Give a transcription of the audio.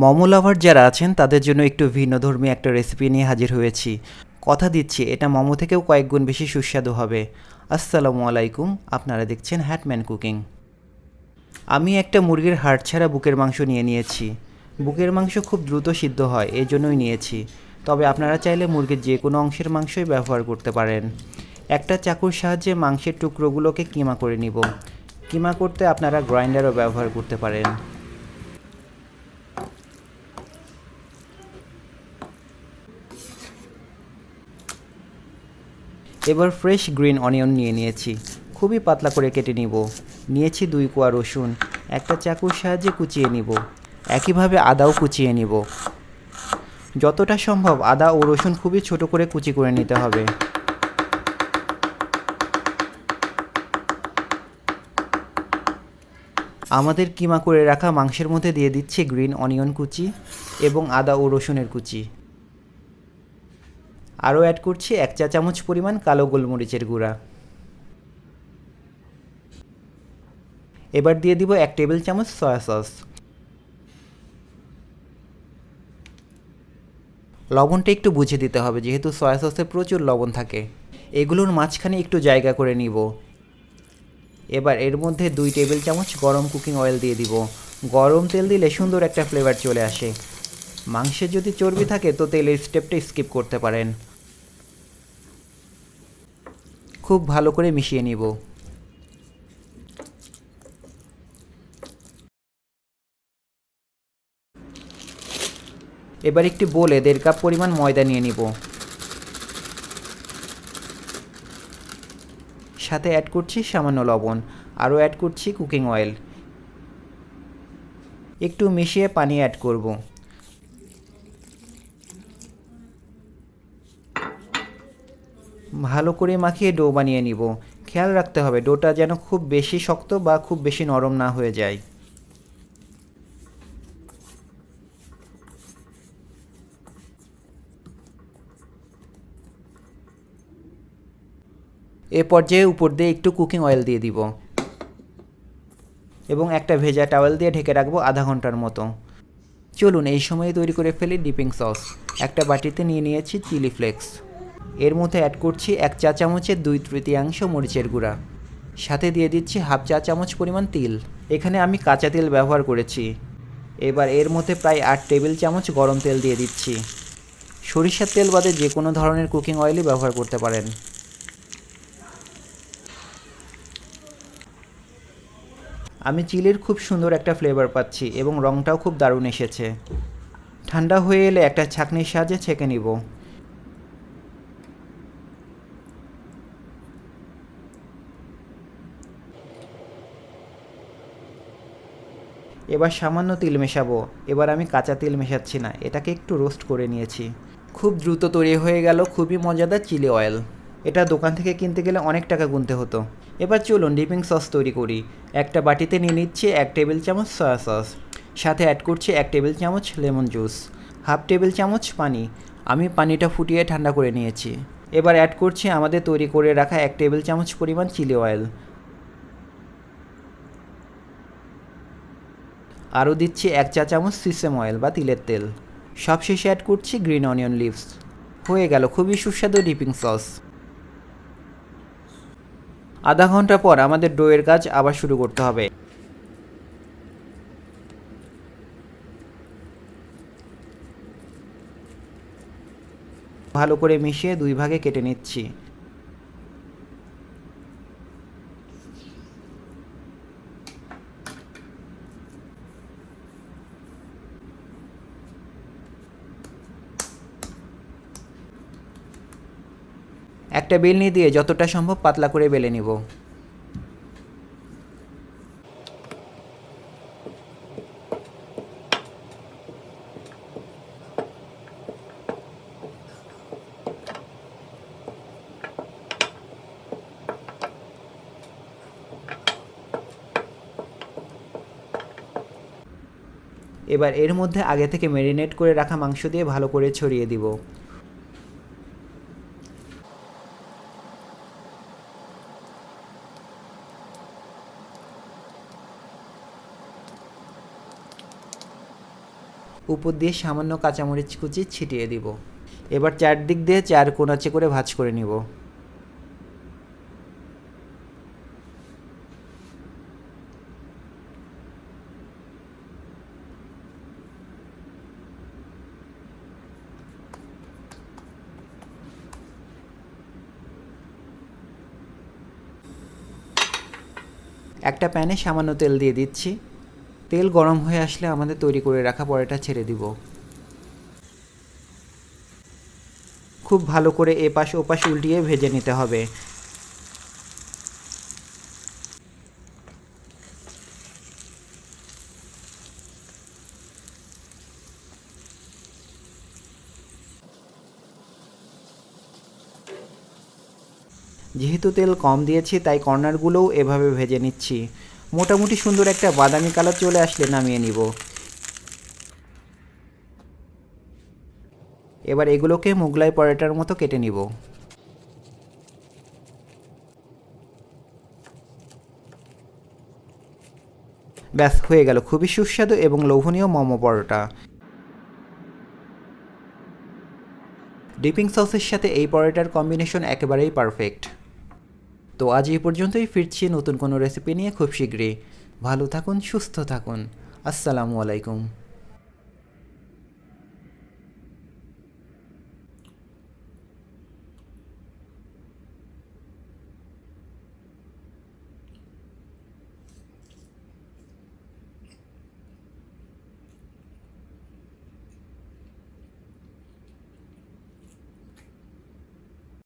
মোমো লাভার যারা আছেন, তাদের জন্য একটু ভিন্নধর্মী একটা রেসিপি নিয়ে হাজির হয়েছি। কথা দিচ্ছি, এটা মোমো থেকেও কয়েক গুণ বেশি সুস্বাদু হবে। আসসালামু আলাইকুম, আপনারা দেখছেন হ্যাটম্যান কুকিং আমি একটা মুরগির হাড় ছাড়া বুকের মাংস নিয়ে নিয়েছি। বুকের মাংস খুব দ্রুত সিদ্ধ হয় এই জন্যই নিয়েছি। তবে আপনারা চাইলে মুরগির যে কোনো অংশের মাংসই ব্যবহার করতে পারেন। একটা চাকুর সাহায্যে মাংসের টুকরোগুলোকে কিমা করে নিব। কিমা করতে আপনারা গ্রাইন্ডারও ব্যবহার করতে পারেন। এবার ফ্রেশ গ্রিন অনিয়ন নিয়ে নিয়েছি। খুবই পাতলা করে কেটে নিব। নিয়েছি দুই কোয়া রসুন, একটা চাকুর সাহায্যে কুচিয়ে নিব। একইভাবে আদাও কুচিয়ে নিব। যতটা সম্ভব আদা ও রসুন খুবই ছোট করে কুচি করে নিতে হবে। আমাদের কিমা করে রাখা মাংসের মধ্যে দিয়ে দিচ্ছি গ্রিন অনিয়ন কুচি এবং আদা ও রসুনের কুচি। আরও অ্যাড করছি, এক চা চামচ পরিমাণ কালো গোলমরিচের গুঁড়া। এবার দিয়ে দিব এক টেবিল চামচ সয়া সস লবণটা একটু বুঝে দিতে হবে, যেহেতু সয়া সসে প্রচুর লবণ থাকে। এগুলোর মাঝখানে একটু জায়গা করে নিব। এবার এর মধ্যে দুই টেবিল চামচ গরম কুকিং অয়েল দিয়ে দিব। গরম তেল দিলে সুন্দর একটা ফ্লেভার চলে আসে। মাংসে যদি চর্বি থাকে, তো তেলের স্টেপটা স্কিপ করতে পারেন। খুব ভালো করে মিশিয়ে নিব। এবার একটি বলে দেড় কাপ পরিমাণ ময়দা নিয়ে নিব। সাথে অ্যাড করছি সামান্য লবণ, আরও অ্যাড করছি কুকিং অয়েল একটু মিশিয়ে পানি অ্যাড করব। ভালো করে মাখিয়ে ডো বানিয়ে নিব। খেয়াল রাখতে হবে, ডোটা যেন খুব বেশি শক্ত বা খুব বেশি নরম না হয়ে যায়। এ পর্যায়ে উপর দিয়ে একটু কুকিং অয়েল দিয়ে দিব এবং একটা ভেজা টাওয়েল দিয়ে ঢেকে রাখব আধা ঘণ্টার মতো। চলুন, এই সময়ে তৈরি করে ফেলি ডিপিং সস। একটা বাটিতে নিয়ে নিয়েছি চিলি ফ্লেক্স। এর মধ্যে অ্যাড করছি এক চা চামচের দুই তৃতীয়াংশ মরিচের গুঁড়া। সাথে দিয়ে দিচ্ছি হাফ চা চামচ পরিমাণ তিল। এখানে আমি কাঁচা তেল ব্যবহার করেছি। এবার এর মধ্যে প্রায় আট টেবিল চামচ গরম তেল দিয়ে দিচ্ছি। সরিষার তেল বাদে যে কোনো ধরনের কুকিং অয়েলই ব্যবহার করতে পারেন। আমি চিলির খুব সুন্দর একটা ফ্লেভার পাচ্ছি এবং রঙটাও খুব দারুণ এসেছে। ঠান্ডা হয়ে এলে একটা ছাঁকনির সাহায্যে ছেঁকে নিব। এবার সামান্য তিল মেশাবো। এবার আমি কাঁচা তিল মেশাচ্ছি না, এটাকে একটু রোস্ট করে নিয়েছি। খুব দ্রুত তৈরি হয়ে গেল খুবই মজাদার চিলি অয়েল। এটা দোকান থেকে কিনতে গেলে অনেক টাকা গুনতে হতো। এবার চলুন ডিপিং সস তৈরি করি। একটা বাটিতে নিয়ে নিচ্ছি এক টেবিল চামচ সয়া সস সাথে অ্যাড করছি এক টেবিল চামচ লেমন জুস হাফ টেবিল চামচ পানি। আমি পানিটা ফুটিয়ে ঠান্ডা করে নিয়েছি। এবার অ্যাড করছি আমাদের তৈরি করে রাখা এক টেবিল চামচ পরিমাণ চিলি অয়েল। আরও দিচ্ছি এক চা চামচ সিসেম অয়েল বা তিলের তেল। সবশেষে অ্যাড করছি গ্রিন অনিয়ন লিভস হয়ে গেল খুবই সুস্বাদু ডিপিং সস আধা ঘণ্টা পর আমাদের ডোয়ের কাজ আবার শুরু করতে হবে। ভালো করে মিশিয়ে দুই ভাগে কেটে নিচ্ছি। একটা বেলনি দিয়ে যতটা সম্ভব পাতলা করে বেলে নিব। এবার এর মধ্যে আগে থেকে ম্যারিনেট করে রাখা মাংস দিয়ে ভালো করে ছড়িয়ে দিব। উপর দিয়ে সামান্য কাঁচামরিচ কুচি ছিটিয়ে দিব। এবার চারদিক দিয়ে চার কোনাচে করে ভাজ করে নিব। একটা প্যানে সামান্য তেল দিয়ে দিচ্ছি। তেল গরম হয়ে আসলে আমাদের তৈরি করে রাখা পরোটা ছেড়ে দিব। খুব ভালো করে এপাশ ওপাশ উল্টিয়ে ভেজে নিতে হবে। যেহেতু তেল কম দিয়েছি, তাই কর্নারগুলোও এভাবে ভেজে নিচ্ছি। মোটামুটি সুন্দর একটা বাদামি কালার চলে আসলে নামিয়ে নিব। এবার এগুলোকে মোগলাই পরোটার মতো কেটে নিব। ব্যাস, হয়ে গেল। খুবই সুস্বাদু এবং লোভনীয় মোমো পরোটা। ডিপিং সসের সাথে এই পরোটার কম্বিনেশন একেবারেই পারফেক্ট। তো আজ এই পর্যন্তই, ফিরছি নতুন কোনো রেসিপি নিয়ে খুব শীঘ্রই। ভালো থাকুন, সুস্থ থাকুন। আসসালামু আলাইকুম।